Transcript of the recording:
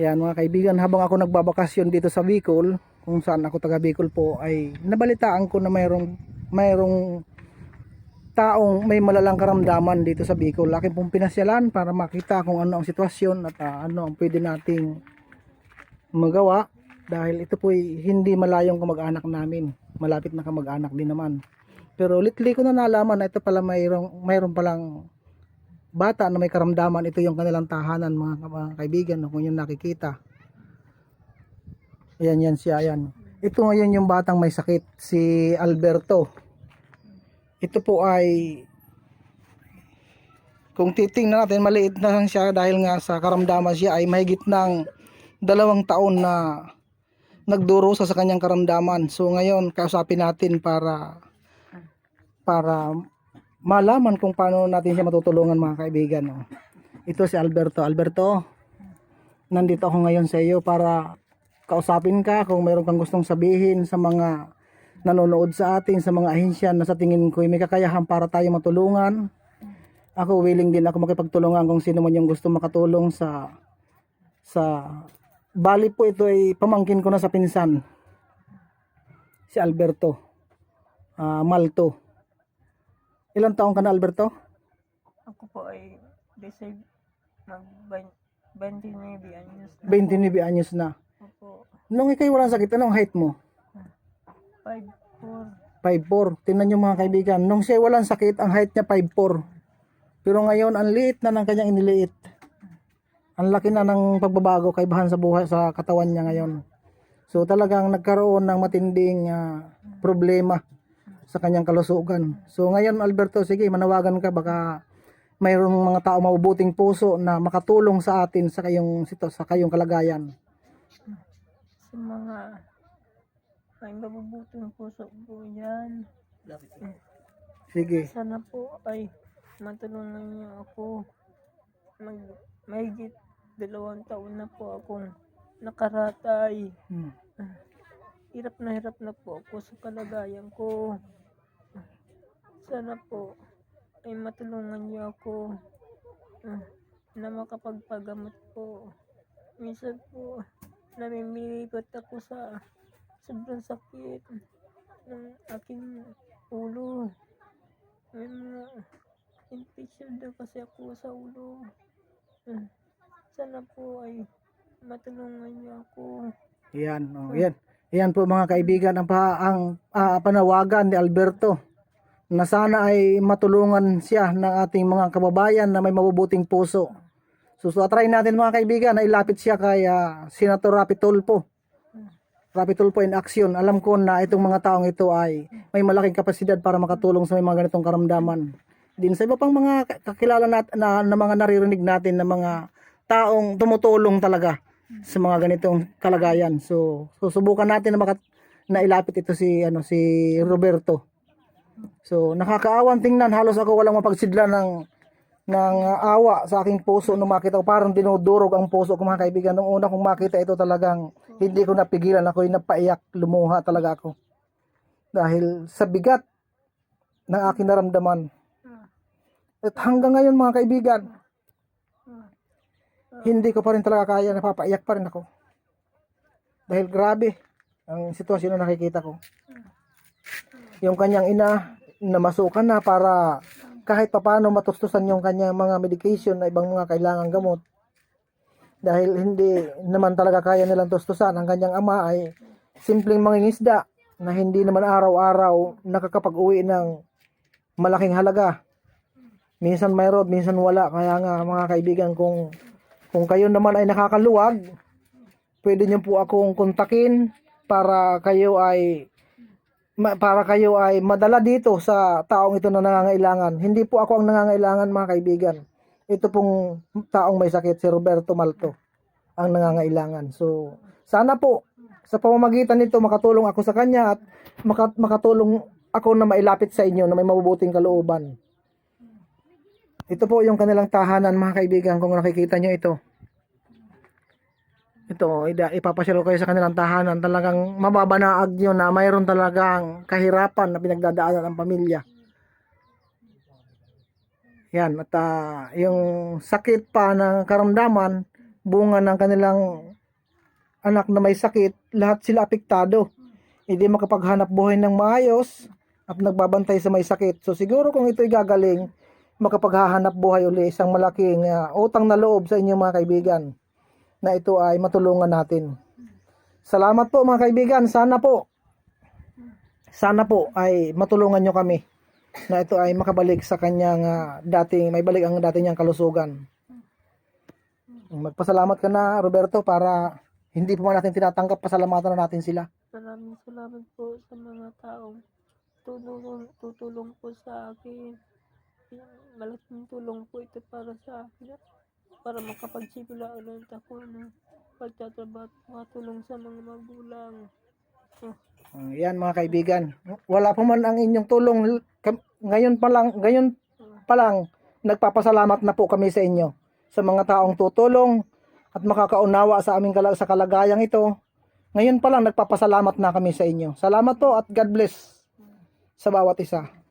Yan mga kaibigan, habang ako nagbabakasyon dito sa Bicol, kung saan ako taga Bicol po, ay nabalitaan ko na mayroong, mayroong taong may malalang karamdaman dito sa Bicol. Akin pong pinasyalan para makita kung ano ang sitwasyon at ah, ano ang pwede nating magawa dahil ito po hindi malayong kamag-anak namin. Malapit na kamag-anak din naman. Pero lately ko na nalaman na ito pala mayroong, mayroong palang bata na may karamdaman. Ito yung kanilang tahanan mga, mga kaibigan no, kung yung nakikita. Ayan yan siya. Ayan. Ito ngayon yung batang may sakit. Si Alberto. Ito po ay kung titingnan natin maliit na lang siya dahil nga sa karamdaman siya ay mahigit ng dalawang taon na nagdurusa sa kanyang karamdaman. So ngayon kausapin natin para para malaman kung paano natin siya matutulungan mga kaibigan. No? Ito si Alberto. Alberto, nandito ako ngayon sa iyo para kausapin ka kung mayroon kang gustong sabihin sa mga nanonood sa atin, sa mga ahensya na sa tingin ko ay may kakayahan para tayo matulungan. Ako willing din ako makipagtulungan kung sino man yung gusto makatulong sa sa bali po ito ay pamangkin ko na sa pinsan si Alberto ah, Malto ilang taong ka na Alberto? Ako po ay decide mag 29 anyos na 29 anyos na po. nung ikay walang sakit anong height mo? 5'4". 5'4 tingnan nyo mga kaibigan nung siya walang sakit ang height niya 5'4 pero ngayon ang liit na ng kanyang iniliit ang laki na ng pagbabago kaibahan sa buhay sa katawan niya ngayon so talagang nagkaroon ng matinding ah, problema sa kanyang kalusugan so ngayon Alberto sige manawagan ka baka mayroong mga tao mabubuting puso na makatulong sa atin sa kayong sito sa kayong kalagayan Sa mga may mabubuting puso po yan. sige Sana po ay matulungan niyo ako. Mag, mahigit dalawang taon na po akong nakaratay. Hmm. Hirap na hirap na po ako sa kalagayan ko. Sana po ay matulungan niyo ako ah, na makapagpagamot po. Minsan po namimilipat ako sa sobrang sakit ng aking ulo. May mga infection daw kasi ako sa ulo. Ah, Sana po ay matulungan niyo ako. Yan, oh, yan. Yan po mga kaibigan ang, pa, ang ah, panawagan ni Alberto na sana ay matulungan siya ng ating mga kababayan na may mabubuting puso. So, so try natin mga kaibigan na ilapit siya kay ah, Senator. Rapi Tulfo in action. Alam ko na itong mga taong ito ay may malaking kapasidad para makatulong sa may mga ganitong karamdaman. Din sa iba pang mga kakilala nat, na, na mga naririnig natin na mga taong tumutulong talaga sa mga ganitong kalagayan. So, susubukan natin na makat na ilapit ito si ano si Roberto. So, nakakaawan tingnan. Halos ako walang mapagsidla ng ng uh, awa sa aking puso nung makita ko. Parang dinudurog ang puso ko mga kaibigan. Nung una kong makita ito talagang hindi ko napigilan. Ako napaiyak lumuha talaga ako. Dahil sa bigat ng aking naramdaman. At hanggang ngayon mga kaibigan hindi ko pa rin talaga kaya. Napapaiyak pa rin ako. Dahil grabe ang sitwasyon na nakikita ko yung kanyang ina namasukan na para kahit papano matustusan yung kanyang mga medication na ibang mga kailangang gamot. Dahil hindi naman talaga kaya nilang tustusan. Ang kanyang ama ay simpleng mangingisda na hindi naman araw-araw nakakapag-uwi ng malaking halaga. Minsan mayroon minsan wala. Kaya nga mga kaibigan kung kung kayo naman ay nakakaluwag pwede niyo po akong kontakin para kayo ay para kayo ay madala dito sa taong ito na nangangailangan. Hindi po ako ang nangangailangan mga kaibigan. Ito pong taong may sakit, si Roberto Malto, ang nangangailangan. So, sana po, sa pamamagitan nito, makatulong ako sa kanya at maka- makatulong ako na mailapit sa inyo na may mabubuting kalooban. Ito po yung kanilang tahanan mga kaibigan kung nakikita nyo ito. Ito, ipapasyal ko kayo sa kanilang tahanan. Talagang mababanaag nyo na mayroon talagang kahirapan na pinagdadaanan ng pamilya. Yan, at ah, yung sakit pa ng karamdaman, bunga ng kanilang anak na may sakit, lahat sila apektado. Hindi makapaghanap buhay ng maayos at nagbabantay sa may sakit. So siguro kung ito'y gagaling, makapaghahanap buhay uli isang malaking ah, utang na loob sa inyong mga kaibigan na ito ay matulungan natin. Salamat po mga kaibigan. Sana po sana po ay matulungan nyo kami na ito ay makabalik sa kanyang ah, dating may balik ang dating niyang kalusugan. Magpasalamat ka na Roberto para hindi pa man natin tinatanggap pasalamatan na natin sila. Maraming salamat po sa mga taong tutulong, tutulong po sa akin. Malaking tulong po ito para sa akin. Para makapagsimula ulit ako ng pagtatrabaho at makatulong sa mga magulang. Oh, yan mga kaibigan. Wala pa man ang inyong tulong ngayon pa lang ngayon pa lang nagpapasalamat na po kami sa inyo sa mga taong tutulong at makakaunawa sa aming kala- sa kalagayang ito. Ngayon pa lang nagpapasalamat na kami sa inyo. Salamat po at God bless sa bawat isa.